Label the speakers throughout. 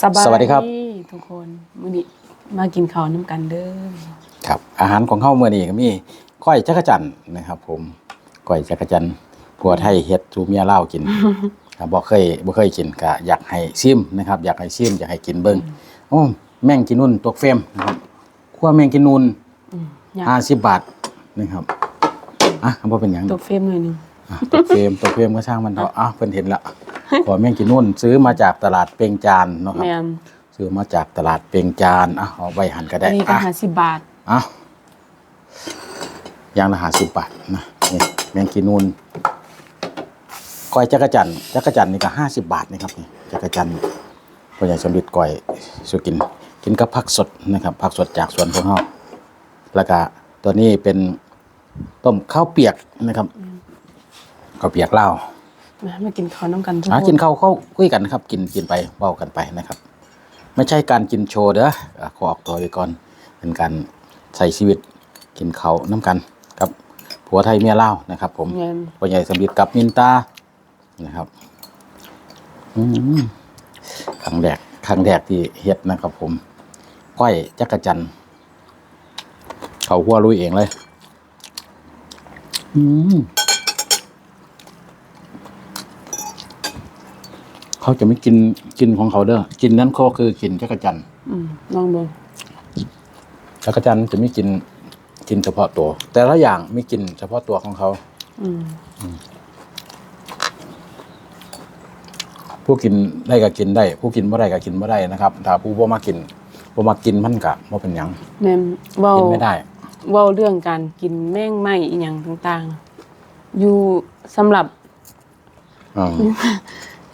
Speaker 1: สบาย
Speaker 2: สวัสดีครับ
Speaker 1: ทุกคนมื้อนี้มากินข้าวน้ำกันเด้อ
Speaker 2: ครับ อาหารของเข้าเมื่อนี้ก็มีก้อยจักรจันทร์นะครับ ผมก้อยจักรจันทร์ผัวไทยเฮ็ดทูเมียเล่าวกินครับบ่เคยบ่เคยกินก็อยากให้ซิมนะครับ อยากให้ซิมอยากให้กินเบิ่งโอ้แม่งกินนุ่นตกเฟรมนะครับคั่วแม่งกินนุ่น
Speaker 1: อืมอยาก
Speaker 2: ห้าสิบบาทนะครับอะบ่เป็นหยัง
Speaker 1: ตกเฟรมหน่อยหนึง
Speaker 2: อะตกเฟรมตกเฟรมก็ช่างมันเถอะอะเพิ่นเห็นละ ขอแม่งกินนุ่นซื้อมาจากตลาดเปงจานเนาะครับ
Speaker 1: แม่น
Speaker 2: ซื้อมาจากตลาดเปงจานอะเอาไว้หั่นก็
Speaker 1: อั
Speaker 2: ได้
Speaker 1: นนี้ก็
Speaker 2: อะ
Speaker 1: 50บาท
Speaker 2: เอาอย่างละหาสิบบาทนะนี่แมงกีนูนก้อยจักรจันทร์จักรจันทร์นี่ก็ห้าสิบบาทนะครับนี่จักรจันทร์พ่อใหญ่สมฤทธิ์ก้อยสุกิน กินกับผักสดนะครับผักสดจากสวนพวกเราแล้วก็ตัวนี้เป็นต้มข้าวเปียกนะครับข้าวเปียกเหล้า
Speaker 1: มามากินข้าวน้ำกันทุก
Speaker 2: หา
Speaker 1: ค
Speaker 2: กิ
Speaker 1: น
Speaker 2: นข้าวเข้าคุยกันนะครับ กินกินไปเว้ากันไปนะครับ ไม่ใช่การกินโชว์เด้ออะขอออกตัวไว้ก่อน เป็นการใช้ชีวิตกินเขาวน้ำกันกับ ผัวไทยเมียเล่าวนะครับ ผม
Speaker 1: แม่น
Speaker 2: พ่อใหญ่สมบิดกับมินตานะครับอืมครั้งแรกครั้งแรกที่เฮ็ดนะครับ ผมก้อยจักรจันทร์เขาหัวลุยเองเลย อืม เขาจะไม่กินกินของเขาเด้อกินนั้นเขาคือกินจักรจันทร์
Speaker 1: อืมลองเบิ่ง
Speaker 2: จักรจันทร์จะไม่กินกินเฉพาะตัว แต่ละอย่างไม่กินเฉพาะตัวของเขา
Speaker 1: อืม
Speaker 2: ผู้กินได้ก็กินได้ ผู้กินไม่ได้ก็กินไม่ได้นะครับ ถ้าผู้บ่มากินบ่มากินมันก็บ่เป็นหยัง
Speaker 1: แม่นเว้า
Speaker 2: กินไม่ได้
Speaker 1: เว้าเรื่องการกินแมงไหม้อีหยังต่างๆ อยู่สำหรับ
Speaker 2: อืม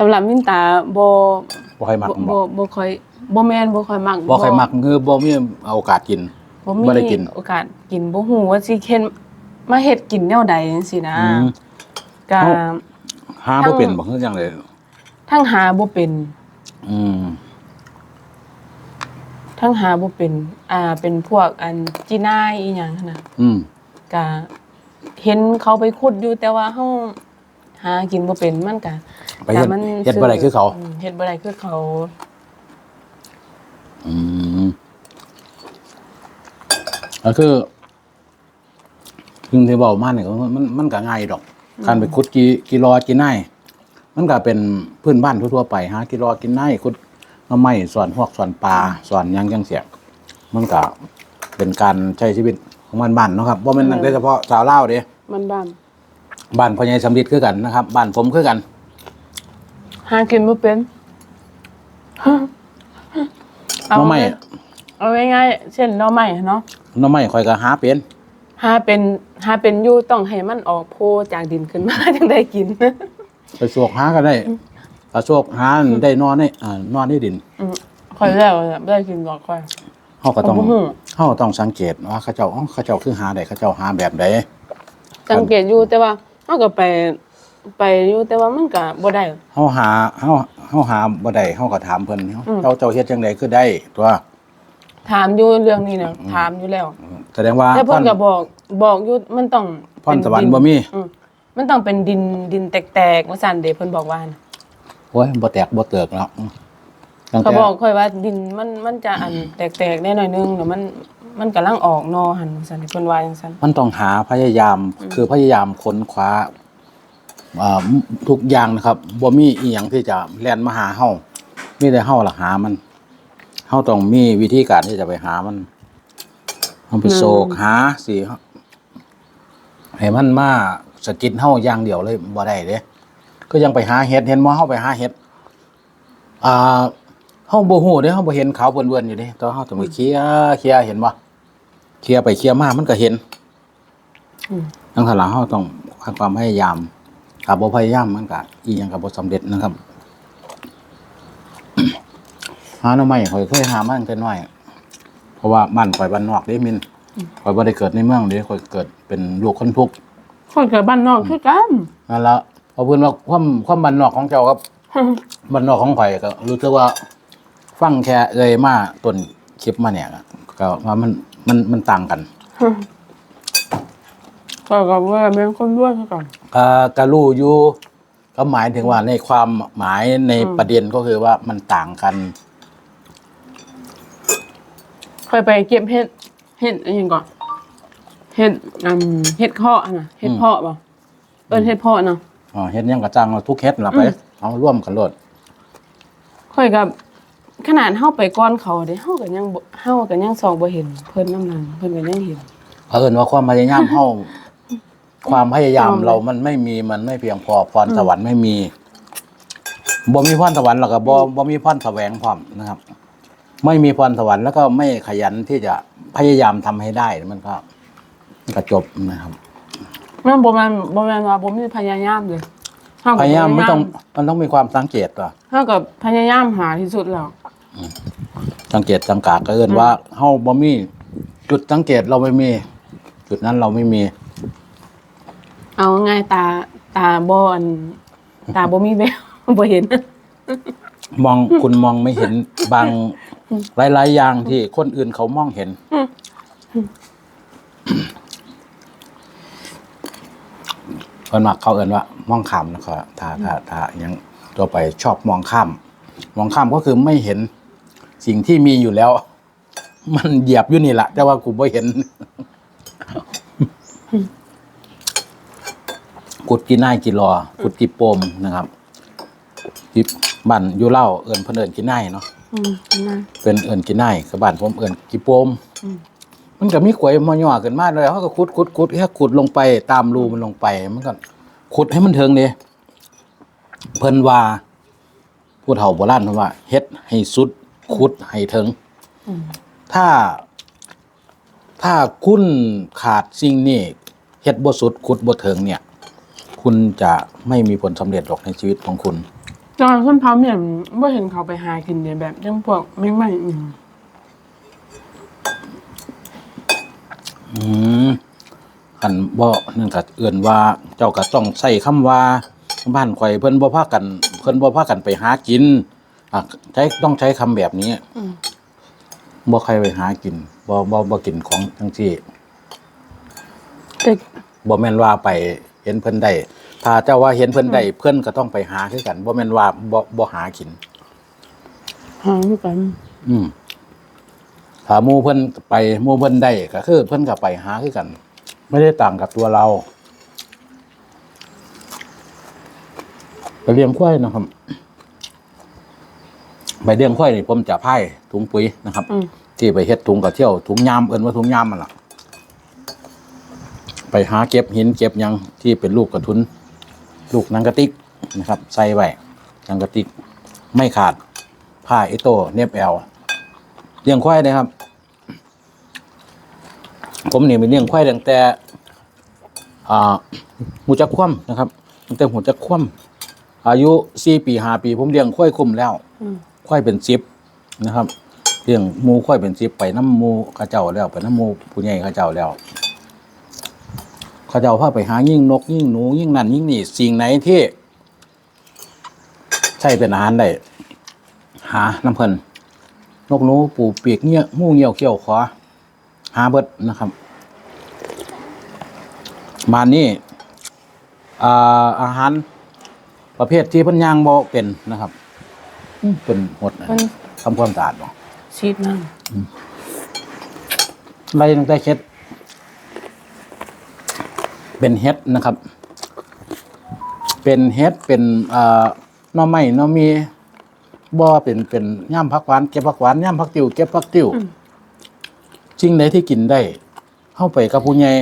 Speaker 1: สำหรับมินตาบ่
Speaker 2: บ่ค่อยมัก
Speaker 1: บ่
Speaker 2: บ่
Speaker 1: บ่บ่ค่อยบ่แม่นบ่ค่อยมัก
Speaker 2: บ่ค่อยมักคือบ่มีโอกาสกิน
Speaker 1: บ่มี
Speaker 2: บ่ได้กิน
Speaker 1: โอกาสกินบ่ฮู้ว่าสิเฮ็ดมาเฮ็ดกินแนวใดจังซี่นะ
Speaker 2: อืม
Speaker 1: ก็
Speaker 2: เอ้าหา
Speaker 1: ทั้
Speaker 2: บ่
Speaker 1: ง
Speaker 2: เป็นบ่คือจังได๋
Speaker 1: ทั้งหาบ่เป็น
Speaker 2: อืม
Speaker 1: ทั้งหาบ่เป็น อ่า เป็นพวกอันจีนายอีหยังหั้นน่ะ
Speaker 2: อืม
Speaker 1: ก็เห็นเขาไปขุดอยู่แต่ว่าเฮา หากินบ่เป็นมันก็
Speaker 2: ไปเฮ็ด
Speaker 1: ก็มัน
Speaker 2: เฮ็ดบ่ได้คือเขา
Speaker 1: มเฮ็ดบ่ได้คือเขา
Speaker 2: อืมก็คือถึงที่เว้ามาเนี่ยก็มันมันก็ง่ายดอก การไปขุดกี่กิโลกินไนมันก็เป็นพื้นบ้านทั่วๆไปหากิโลกินไนขุดหน้ำไม้สอนพวกสอนปลาสอนหยังจังเสียมันก็เป็นการใช้ชีวิตของมันบ้านๆเนาะครับบ่แม่นแต่เฉพาะชาวลาวเด้
Speaker 1: มันบ้าน
Speaker 2: บ้านพ่อใหญ่สำริดคือกันนะครับบ้านผมคือกัน
Speaker 1: หากินบ่เป็น
Speaker 2: หน้ำไม้
Speaker 1: เอาง่ายๆเช่นหน่อไม้เนาะ
Speaker 2: หน้ำไม้ข่อยก็หาเป็น
Speaker 1: หาเป็นหาเป็นอยู่ต้องให้มันออกโพจากดินขึ้นมาจังได้กิน
Speaker 2: ไปสวกหาก็ได้ถ้าสวกหาได้นอนในอ่านอนในดิน
Speaker 1: อืมค่อยแล้วได้กินดอกค่อย
Speaker 2: เฮาก็ต้อง
Speaker 1: ผมบ่ฮู้
Speaker 2: เฮาก็ต้องสังเกตว่าเขาเจ้าอ๋อเขาเจ้าคือหาได้เขาเจ้าหาแบบใด
Speaker 1: สังเกตอยู่แต่ว่า เฮาก็ไปไปอยู่แต่ว่ามันก็บ่ได้
Speaker 2: เฮาหาเฮาเฮาหาบ่ได้เฮาก็ถามเพิ่น
Speaker 1: อืม
Speaker 2: เจ้าเจ้าเฮ็ดจังไดคือได้ตัว
Speaker 1: ถามอยู่เรื่องนี้นะถามอยู่แล้ว
Speaker 2: แสดงว่า
Speaker 1: แต่เพิ่นก็บอกบอกอยู่มันต้อง
Speaker 2: พรสวรรค์
Speaker 1: เป็
Speaker 2: บ่
Speaker 1: นดิน
Speaker 2: มี
Speaker 1: อืมมันต้องเป็นดินดินแตกๆว่าซั่นเด้เพิ่นบอกว่านะ
Speaker 2: โอ้ยบ่แตกบ่เติกแล้วตั้ง
Speaker 1: เขา
Speaker 2: แต่
Speaker 1: บอกค่อยว่าดินมันมันจะอันแตกๆได้หน่อยนึงแล้วมัน มันกำลังออกนอหั่นว่าซั่นเพิ่นว่าจังซั่น
Speaker 2: มันต้องหาพยายามคือพยายามค้นคว้าอ่าทุกอย่างนะครับบ่มีอีหยังที่จะแล่นมาหาเฮามีแต่เฮาล่ะหามันเฮาต้องมีวิธีการที่จะไปหามันเฮาไปโศกหาสิให้มันมาสะกิดเฮาอย่างเดียวเลยบ่ได้เด้ก็ยังไปหาเห็ดเห็นบ่เฮาไปหาเห็ดอ่า เฮาบ่ฮู้เด้เฮาบ่เห็นขาวเบิ่นๆอยู่เด้แตอนเฮาต้องไปเคลียร์เคลียร์เห็นบ่เคลียร์ไปเคลียร์มามันก็เห็น
Speaker 1: อืม
Speaker 2: ทั้งทางหลังเขาต้องความพยายามถ้าบ่พยายามมันก็อีหยังก็บ่สำเร็จนะครับหาหน่อไม้ข่อยเคยหามาตั้งแต่น้อยเพราะว่าบ้านข่อยบ้านนอกเด้มินข่อยบ่ได้เกิดในเมืองเด้ข่อยเกิดเป็นลูกคนทุกข์
Speaker 1: คนเกิดบ้านนอกคือกัน
Speaker 2: นั่นละเพราะเพิ่นว่าความความบ้านนอกของเจ้ากับบ้านนอกของข่อยก็รู้สึกว่า ฟังแค่เอ่ยมาต้นคลิปมาเนี่ยก็ว่ามันมันมันต่างกัน
Speaker 1: ก็ก็ว่าเป็นคนด้วยคือกัน
Speaker 2: ก็ก็รู้อยู่ก็หมายถึงว่าในความหมายใน
Speaker 1: อืม
Speaker 2: ประเด็นก็คือว่ามันต่างกัน
Speaker 1: ค่อยไปเก็บเห็ดเห็ดอะไรอย่างก่อนเห็ดอืมเห็ดเพาะน่ะเห็ดเพาะบ่เอิ้นเห็ดเพาะเนาะ
Speaker 2: อ๋อเฮ็ดหยังกระจังเอาทุกเฮ็ดล่ะไป
Speaker 1: อืม
Speaker 2: เอาร่วมกันโลด
Speaker 1: ค่อยกับ ขนาดเฮาไปก้อนเขาเด้เฮาก็ยังบ่เฮาก็ยังส่องบ่เห็น เพิ่นน้ำนั้นเพิ่นก็ยังเห็น
Speaker 2: เพิ่นว่าความพยายามเฮาความพยายาม
Speaker 1: ยอมเลย
Speaker 2: เรามันไม่มีมันไม่เพียงพอพรสวรรค์ไม่มีบ่มีพรสวรรค์แล้วก็บ่บ่มีพรแสวงพร้อมนะครับ ไม่มีพรสวรรค์แล้วก็ไม่ขยันที่จะพยายามทำให้ได้มันก็มันก็จบนะครับ
Speaker 1: มันบ่แม่นบ่แม่นว่าบ่มีพยายามเลยเฮาก็
Speaker 2: พยายามไม่ต้องมันต้องมีความสังเกตก่อน
Speaker 1: เฮาก็พยายามหาที่สุดแล้ว
Speaker 2: สังเกตสังกาก็เอิ้นว่าเฮาบ่มี จุดสังเกตเราไม่มี จุดนั้นเราไม่มี
Speaker 1: เอาง่ายๆตาตาบ่อันตาบ่มีแววบ่เห็น
Speaker 2: มองคุณมองไม่เห็นบางหลายๆอย่างที่คนอื่นเขามองเห็นเพิ่นมักเขาเอิ้นว่ามองข้ามนะครับถ้าถ้าถ้ายังตัวไปชอบมองข้าม มองข้ามก็คือไม่เห็น สิ่งที่มีอยู่แล้ว มันเหยียบอยู่นี่แหละแต่ว่ากูไม่เห็น กุดกินน่ายกินรอ กุดกิโปมนะครับกิบ้านอยู่เล่าเอิญเพิ่นเอิญกินน่ายเนาะ
Speaker 1: อืมนะ
Speaker 2: เป็นเอิญกินน่ายกับบ้านผมเอิญกิโปม
Speaker 1: อืม
Speaker 2: มันก็มีขวยมอย่อขึ้นมาเลยเขาก็ขุดขุดขุดแค่ขุดลงไป ตามรูมันลงไป มันก็ขุดให้มันเทิงเลยเพิ่นว่าผู้เฒ่าโบราณเพิ่นว่าเฮ็ดให้สุด ขุดให้เทิง
Speaker 1: อืม
Speaker 2: ถ้า ถ้าคุณขาดสิ่งนี้เฮ็ดบ่สุดขุดบ่เทิงเนี่ย คุณจะไม่มีผลสำเร็จหรอกในชีวิตของคุณ
Speaker 1: ตอนคนพร้อมเนี่ยบ่เห็นเขาไปหากินเนี่ยแบบจังพวกแมงไม้อืม
Speaker 2: อืมคันบ่นั่นก็เอื่นว่าเจ้าก็ต้องใช้คำว่าบ้านข่อยเพิ่นบ่พากัน เพิ่นบ่พากันไปหากิน อะใช้ต้องใช้คำแบบนี้
Speaker 1: อืม
Speaker 2: บ่ใครไปหากินบ่บ่บ่กินของทั้งที่
Speaker 1: แต่
Speaker 2: บ่แม่นว่าไปเห็นเพิ่นได้ถ้าเจ้าว่าเห็นเพิ่นได้เพิ่นก็ต้องไปหาคือกันบ่แม่นว่าบ่บ่หากิน
Speaker 1: หาคือกัน
Speaker 2: อืมถ้าหมู่เพิ่นไปหมู่เพิ่นได้ก็คือ เพิ่นก็ไปหาคือกัน ไม่ได้ต่างกับตัวเราไปเลี้ยงควายนะครับ ไปเลี้ยงควายนี่ผมจะพายถุงปุ๋ยนะครับ
Speaker 1: อืม
Speaker 2: ที่ไปเฮ็ดถุงกระเที่ยวถุงยามเอิ้นว่าถุงยามมันล่ะ ไปหาเก็บหินเก็บหยังที่เป็นลูกกระทุน ลูกหนังกระติกนะครับ ใส่ไว้หนังกระติกไม่ขาดผ้าเอโต้เนียบแอลเลี้ยงควายนะครับ ผมนี่ไปเลี้ยงควายตั้งแต่อ่าหูจักคว่ำนะครับตั้งแต่หูจักคว่ำอายุสี่ปีห้าปี ผมเลี้ยงควายคุมแล้ว
Speaker 1: อืม
Speaker 2: ควายเป็นสิบนะครับเลี้ยงหมูควายเป็นสิบไปน้ำหมูข้าเจ้าแล้วไปน้ำหมูผู้ใหญ่ข้าเจ้าแล้วข้าเจ้าพาไปหายิ่งนกยิ่งหนูยิ่งนั่นยิ่งนี่สิ่งไหนที่ ใช่เป็นอาหารได้หาน้ำเพลินนกหนูปูปีกเงี้ยหมูเงี้ยวเขี้ยวขอหาเบิดนะครับ มานี่อาอาหารประเภทที่พันยางบ่เป็นนะครับ เป็นหดนะ
Speaker 1: เพิ่น
Speaker 2: ทำความสะอาดบ่
Speaker 1: ชีดน้
Speaker 2: ไล่ตั้งแต่เฮ็ด เป็นเฮ็ดนะครับ เป็นเฮ็ดเป็นอ่าหน่อไม้หน่อมีบ่เป็นเป็นย่ามผักหวานเก็บผักหวานย่ามผักติ๋วเก็บผักติ๋วสิ่งใดที่กินได้ เข้าไปกับผู้ใหญ่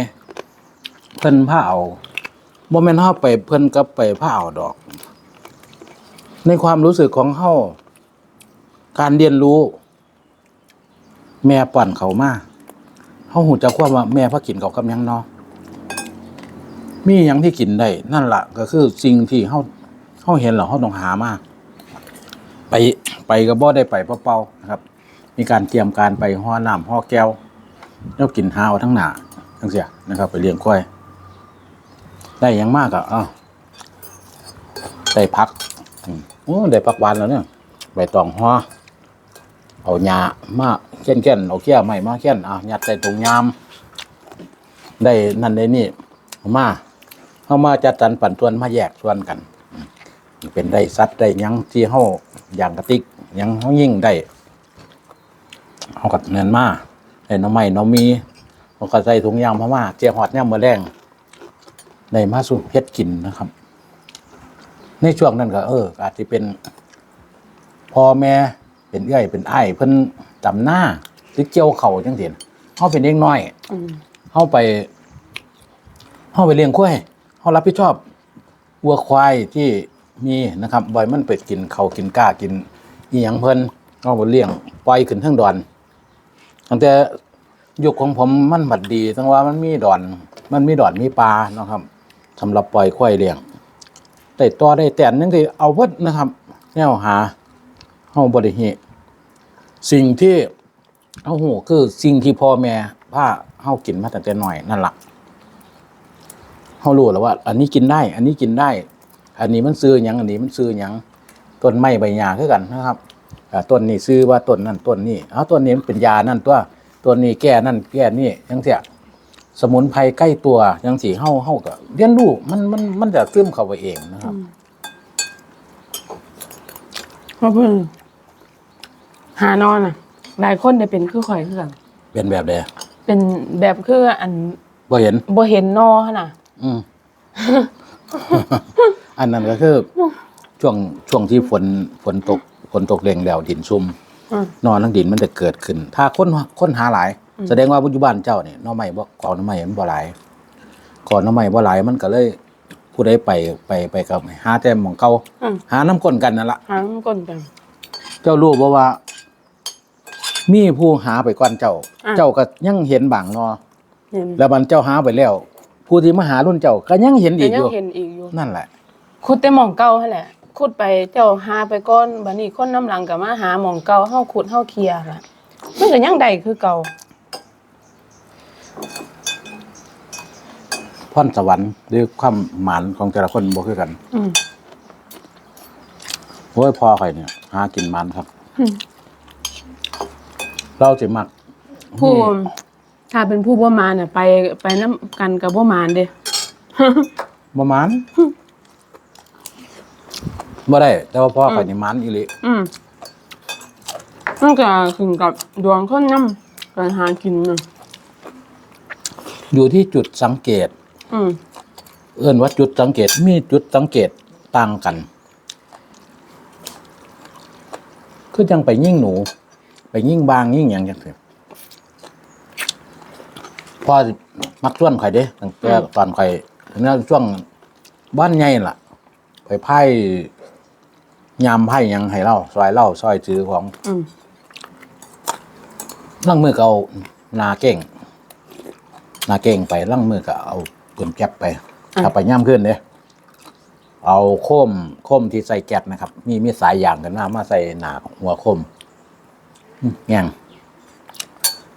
Speaker 2: เพิ่นผ้าเอาบ่แม่นเฮาไปเพิ่นกับไปผ้าเอาดอก ในความรู้สึกของเฮาการเรียนรู้ แม่ปั่นเขามาเฮาหูจักความว่าแม่พากินเขากับหยังนาะมีหยังที่กินได้นั่นล่ะก็คือสิ่งที่เฮาเฮาเห็นแล้วเฮาต้องหามากไปไปก็บ่ได้ไปเปล่าๆนะครับ มีการเตรียมการไปห่อน้ำห่อแก้วแล้วกินหาเอาทั้งหนาทั้งเสียนะครับ ไปเลี้ยงควายได้ยังมากอะอ้าวได้พัก อืม อ้ได้พักหวานแล้วเนี่ยใบตองห่อเอาหญ้ามาเค้นเค้นๆเอาเขี้ยใหม่มาเค้ยนอะยัดใส่ถุงยาม ได้นั่นได้นี่มาเอามาจัดสรรปันส่วนมาแยกส่วนกัน เป็นได้สัตว์ได้ยังที่เฮาอย่างกระติกยังเฮายิ่งได้เอากับเงินมาได้น้ำใหม่น้ำมีมันก็ใส่ถุงยางพม่าเจียหอดย่ำมาแรงได้มาสุเฮ็ดกินนะครับ ในช่วงนั้นก็เออ อาจจะเป็นพ่อแม่เป็นเอื้อยเป็นไอ้ายเพิ่นจำหน้าหรือเจียวเข่าจังซี่นะเฮาเป็นเด็กน้อย
Speaker 1: อืม
Speaker 2: เฮาไปเฮาไปเลี้ยงควายเฮารับผิดชอบวัวควายที่มีนะครับบ่อยมันไปกินเขาวกินก้ากินอีหยังเพิ่นเฮาบ่เลี้ยงปล่อยขึ้นเทั้งดอนตั้งแต่ยุคของผมมันบัดดีตั้งว่ามันมีดอน มันมีดอนมีปลาเนาะครับสำหรับปล่อยควายเลี้ยง ได้ต่อได้แต่นจังซี่เอาเบิดนะครับแนวหาเฮาบ่ได้เฮสิ่งที่เอาหูคือสิ่งที่พ่อแม่พาเฮากินมาตั้งแต่น้อยนั่นล่ะเฮารู้แล้วว่า อันนี้กินได้ อันนี้กินได้ อันนี้มันซื้อหยังอันนี้มันซื้อหยังต้นไม้ใบหญ้าคือกันนะครับต้นนี้ซื้อว่าต้นนั่นต้นนี้เอาต้นนี้มันเป็นยานั่นตัวต้นนี้แก้นั่นแก้นี่จังเสีย สมุนไพรใกล้ตัวจังสีเฮาเฮาก็เรียนรู้มันมันมันจะซึมเข้าไปเองนะครับ
Speaker 1: เพราะเพิ่นหานอนอะ หลายคนได้เป็นคือข่อยคือกัน
Speaker 2: เป็นแบบใด
Speaker 1: เป็นแบบคืออัน
Speaker 2: บ่เห็น
Speaker 1: บ่เห็นนอหั่นน่ะ
Speaker 2: อืม อันนั้นก็คือช่วงช่วงที่ฝนฝนตกฝนตกแรงแล้วดินซุ่ม
Speaker 1: อืม
Speaker 2: นอนทั้งดินมันจะเกิดขึ้น ถ้าค้นค้นหาหลาย แสดงว่าปัจจุบันเจ้าเนี่ยหน้อใหม่บ่ก่อนหน้อใหม่มันบ่หลายก่อนหน้อใหม่บ่หลายมันก็เลยผู้ใดไปไปไปกับหาแต่หมองเก่า
Speaker 1: อืม
Speaker 2: หาน้ำก้นกันนั่นละ
Speaker 1: หางก้นกัน
Speaker 2: เจ้ารู้บ่ว่า มีผู้หาไปก่อนเจ้า
Speaker 1: อะ
Speaker 2: เจ้าก็ยังเห็นบางนอ
Speaker 1: เห็น
Speaker 2: แล้วมันเจ้าหาไปแล้ว ผู้ที่มาหารุ่นเจ้าก็ยังเห็น
Speaker 1: แต่
Speaker 2: อีกอ
Speaker 1: ยัง
Speaker 2: ยู่
Speaker 1: เห็นอีกอยู่
Speaker 2: นั่นแหละ
Speaker 1: ขุดแต่หม่องเก่าหั่นแหละขุดไปเจ้าหาไปก่อนบัดนี้คนน้ำหลังก็มาหาหม่องเก่าเฮาขุดเฮาเคลียร์ล่ะมันก็ยังได้คือเก่า
Speaker 2: พรสวรรค์หรือความหมานของแต่ละคนบ่คือกัน
Speaker 1: อืม
Speaker 2: โอ้ยพ่อข่อยเนี่ยหากินหมันครับ
Speaker 1: อืม
Speaker 2: เราสิมัก
Speaker 1: ผู้
Speaker 2: นี่
Speaker 1: ถ้าเป็นผู้บ่มาน่ะไปไปนํกันกับบ่มานเด้
Speaker 2: บ่หมานบ่ได้ แต่ว่าพ่อข่อยนี่หมันอีหลี
Speaker 1: อืมมันก็ขึ้นกับดวงคนนำการหากินน่ะ
Speaker 2: อยู่ที่จุดสังเกต
Speaker 1: อืม
Speaker 2: เอื้อนว่าจุดสังเกตมีจุดสังเกตต่างกันคือจังไปยิ่งหนู ไปยิ่งบางยิ่งหยังจังซี่พ่อมักส่วนข่อยเด้ตั้งแต่ตอนข่อยเนี่ยช่วงบ้านใหญ่ล่ะไปไพ่ยามไพ่หยังให้เล่าซอยเล่าซอยจือของ
Speaker 1: อืม
Speaker 2: ล่างมือก็เอานาเก่ง นาเก่งไปล่างมือก็เอาปืนแก๊ปไปถ้าไปย่ำขึ้นเด้เอาโคมโคมที่ใส่แก๊สนะครับ มีมีสายยางกันหน้ามาใส่หนาหัวโคมอืมแง่ง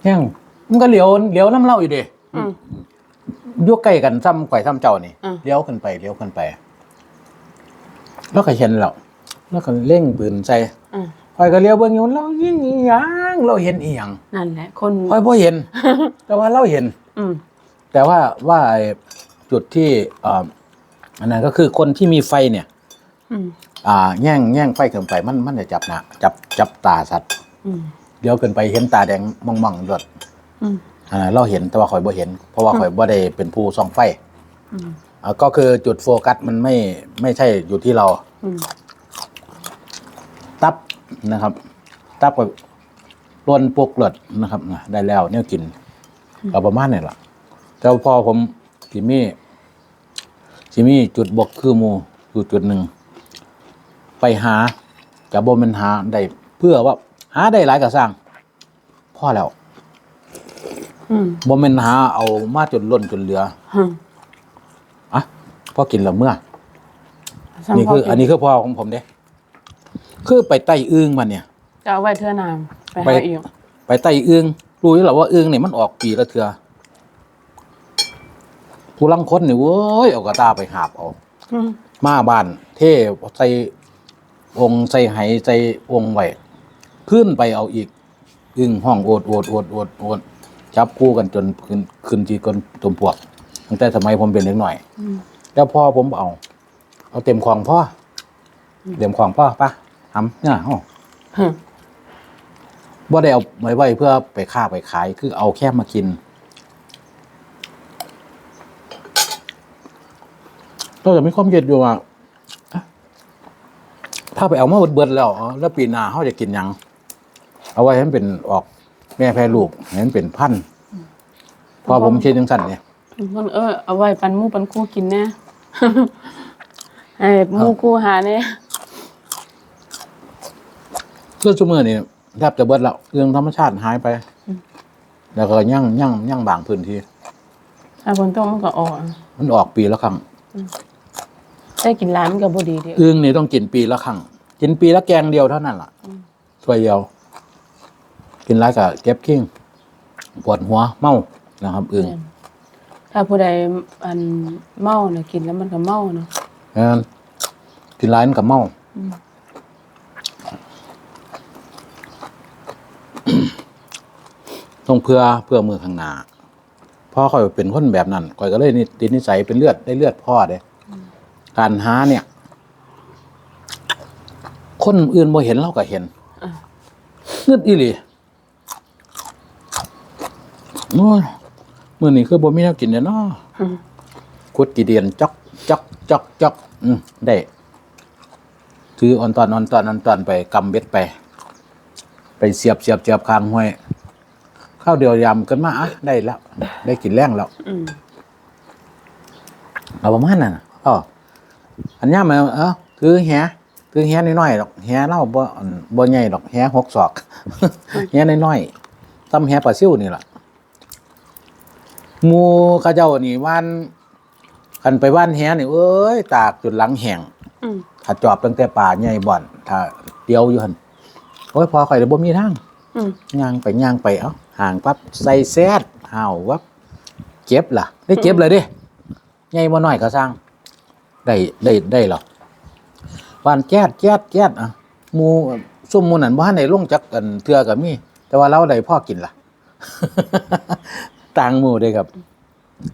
Speaker 2: แง่งมันก็เหลียวเหลียวน้ำเล่าอยู่เด้
Speaker 1: อืม
Speaker 2: อยุกใกล้กันซ้ำข่อยซ้ำเจ้านี่
Speaker 1: อืม
Speaker 2: เลี้ยวขึ้นไปเลี้ยวขึ้นไป แล้วก็เห็นแล้วแล้วก็เร่งปืนใส่
Speaker 1: อืม
Speaker 2: ข่อยก็เลี้ยวเบิ่งอยู่เรายิงอีหยังเราเห็นอีหยัง
Speaker 1: นั่นแหละ คน
Speaker 2: ค่อยบ่เห็น แต่ว่าเราเห็น
Speaker 1: อืม
Speaker 2: แต่ว่าว่าไอ้จุดที่เอ่ออันนั้นก็คือคนที่มีไฟเนี่ย
Speaker 1: อืม
Speaker 2: อ่าแย่งแย่งไฟเกินไปมันมันจะจับหนะจับจับตาสัตว์
Speaker 1: อืม
Speaker 2: เดี๋ยวเกินไปเห็นตาแดงมองมองๆดด
Speaker 1: อืม
Speaker 2: อ่าเราเห็นแต่ว่าข่อยบ่เห็น เพราะว่าข่อยบ่ได้เป็นผู้ส่องไฟ
Speaker 1: อืม
Speaker 2: อ่าก็คือจุดโฟกัสมันไม่ไม่ใช่อยู่ที่เรา
Speaker 1: อืม
Speaker 2: ตับนะครับ ตับกับล้วนปลุกเลือดนะครับนะได้แล้วเนี่ยกิน ก็ประมาณนี้แหละแต่พอผมสิมีสิมีจุดบกคือหมูอยู่จุดหนึ่งไปหาจะบ่แมันหาได้เพื่อว่า หาได้หลายก็สร้างพ่อแล้ว
Speaker 1: อืม
Speaker 2: บ่แม่นหาเอามาจนล้นจนเหลือ
Speaker 1: ฮึ
Speaker 2: อะพอกินแล้วเมื่อ
Speaker 1: ซ้ำ
Speaker 2: นี่คือ
Speaker 1: พกิ
Speaker 2: อันนี้คือพ่อของผมเด้คือไปไต่อึ้งมันเนี่ย
Speaker 1: จะเอาไว้เทื่อนามไป
Speaker 2: ไป
Speaker 1: หาอีก
Speaker 2: ไปไต่อึ้ง รู้อยู่แล้วว่าอึ้งเนี่ยมันออกปีละเทือผู้ลังคนนี่เว้ยเอากระตาไปหาบเอา
Speaker 1: อืม
Speaker 2: มาบ้านเท่ใส่องค์ใส่ไหใส่องค์ไว้ขึ้นไปเอาอีก อึ้งห้องโอดโอดโอดโอดโอดจับคู่กันจนขึ้นขึ้นที่ก้นตุ่มพวกตั้งแต่สมัยผมเป็นเด็กหน่อย
Speaker 1: อืม
Speaker 2: แล้วพ่อผมเอา เอาเต็มของพ่ออเต็มของพ่อปะทำเนี่ยโอ้
Speaker 1: ฮึ
Speaker 2: บ่ได้เอาไว้ไว้เพื่อไปค้าไปขายคือเอาแค่มากินก็จะมีความเย็นอยู่ว่าอะถ้าไปเอามาเบิดๆแล้วอ๋อแล้วปีหน้าเขาจะกินหยัง เอาไว้ให้มันเป็นออกแม่แพรลูกให้มันเป็นพันธุ์พอผมคิดจังสั่นเนี่ย
Speaker 1: มันเออเอาไว้ปันหมู่ปันคู่กินแน่ให้หมู่คู่หาแน่
Speaker 2: เรื่องชั่วโมงนี่ แทบจะเบิดแล้วเรื่องธรรมชาติหายไป แล้วก็ยั่งยั่งยั่งบางพื้นที่
Speaker 1: ถ้าฝนตกมันก็ออก
Speaker 2: มันออกปีละครั้ง
Speaker 1: ได้กินร้านมันก็บ่ดีเด้
Speaker 2: อึ่งนี่ต้องกินปีละครั้งกินปีละแกงเดียวเท่านั้นล่ะถ้วยเดียว กินไรกับเก็บขิ้งปวดหัวเมานะครับอึ่ง
Speaker 1: ถ้าผู้ใดอันเมาน่ะกินแล้วมันก็เมาเนาะ
Speaker 2: เพราะฉะนั้นกินไรมันกับเมา ต้องเพื่อเพื่อมือข้างหน้าพ่อคอยเป็นคนแบบนั้นคอยก็เลยนี่ติดนิสัยเป็นเลือดได้เลือดพ่อเด้การหาเนี่ย คนอื่นบ่เห็นเราก็เห็นเงืดอีหลีโอ้ยมื่อนี้คือบ่มีแนวกินเด้อเนาะ
Speaker 1: อืม
Speaker 2: กุดกี่เดียนจอกจอกจอกจอกอืมได้ถือออนตอนออนตอนออนตอนไปกำเบ็ดไป ไปเสียบเสียบเสียบคางห้วย ข้าวเดียวยำกันมาอะได้แล้ว ได้กินแรงแล้ว
Speaker 1: อืม
Speaker 2: เอาประมาณนั้นน่ะอ๋ออันนี้มาเออคือแหคือแหน้อยๆดอกแหเล่าบ่อั่นบ่ใหญ่ดอกแหหกศอก แหน้อยๆซ้ำแหปลาซิวนี่ล่ะหมูเข้าเจ้านี่ว่านคันไปว่านแหนี่เอ้ยตากจนหลังแห้ง
Speaker 1: อืม
Speaker 2: ถ้าจอบตั้งแต่ป่าใหญ่บ่อน ถ้าเดียวอยู่หั่นโอ้ยพอข่อยได้บ่มีทาง
Speaker 1: อืม
Speaker 2: ย่างไปย่างไปเอ้าห่างปั๊บใส่แซดห่าววับเจ็บล่ะ ได้เจ็บเลยดิใหญ่บ่น้อยก็สร้าง ได้ได้ได้หรอวานแจ๊ดแจ๊ดแจ๊ดอะมูซุ่มมูนั่นบ่ทันได้ลงจักกันเทื่อก็มีแต่ว่าเราได้พ่อกินล่ะต่างหมู่เด้ครับ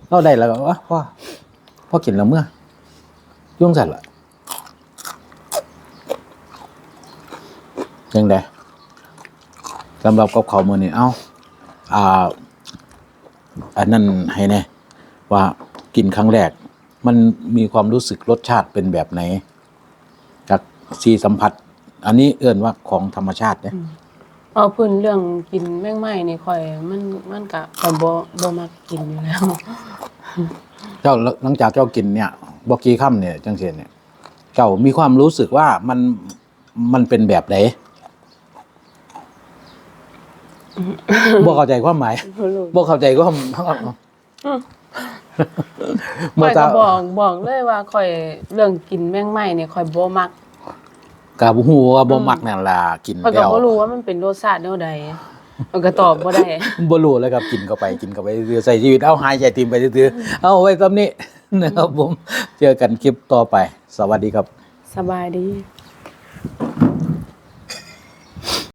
Speaker 2: เราได้แล้วว่าพ่อพ่อกินแล้วเมื่อยุ่งสัตว์ละยังได สำหรับกับเขาวมื้อนี้เอ้าอ่า อันนั้นให้แน่ว่ากินครั้งแรก มันมีความรู้สึกรสชาติเป็นแบบไหนจากสีสัมผัส อันนี้เอื้อนว่าของธรรมชาติเนี่ย
Speaker 1: เอาเพื้นเรื่องกินแมงไม้นี่ค่อย มันมันก็ค่อยบ่บ่มักกินอยู่แล้ว
Speaker 2: เจ้าหลังจากเจ้ากินเนี่ยบอกกี่ค่ำเนี่ยจังเสียเนี่ย เจ้ามีความรู้สึกว่ามันมันเป็นแบบไหน บ่เข้าใจความหมาย
Speaker 1: บ่รู้
Speaker 2: บ่เข้าใจความ
Speaker 1: ค่อย
Speaker 2: จะ
Speaker 1: ก็บอกบอกเลยว่าค่อยเรื่องกินแมงไม้นี่ค่อยบ่มัก
Speaker 2: กับหูว่าบ่มักนั่นล่ะกิน
Speaker 1: ค่อยก็
Speaker 2: แล้ว
Speaker 1: บ่รู้ว่ามันเป็นรสชาติแนวใดมันก็ตอบบ่ได้
Speaker 2: บ่รู้เลยครับกินเข้าไปกินเข้าไปเรื่อยๆใส่ชีวิตเอาหายใจติมไปซื่อๆเอาไว้ตำนี้นะครับผมเจอกันคลิปต่อไป สวัสดีครับ
Speaker 1: สบายดี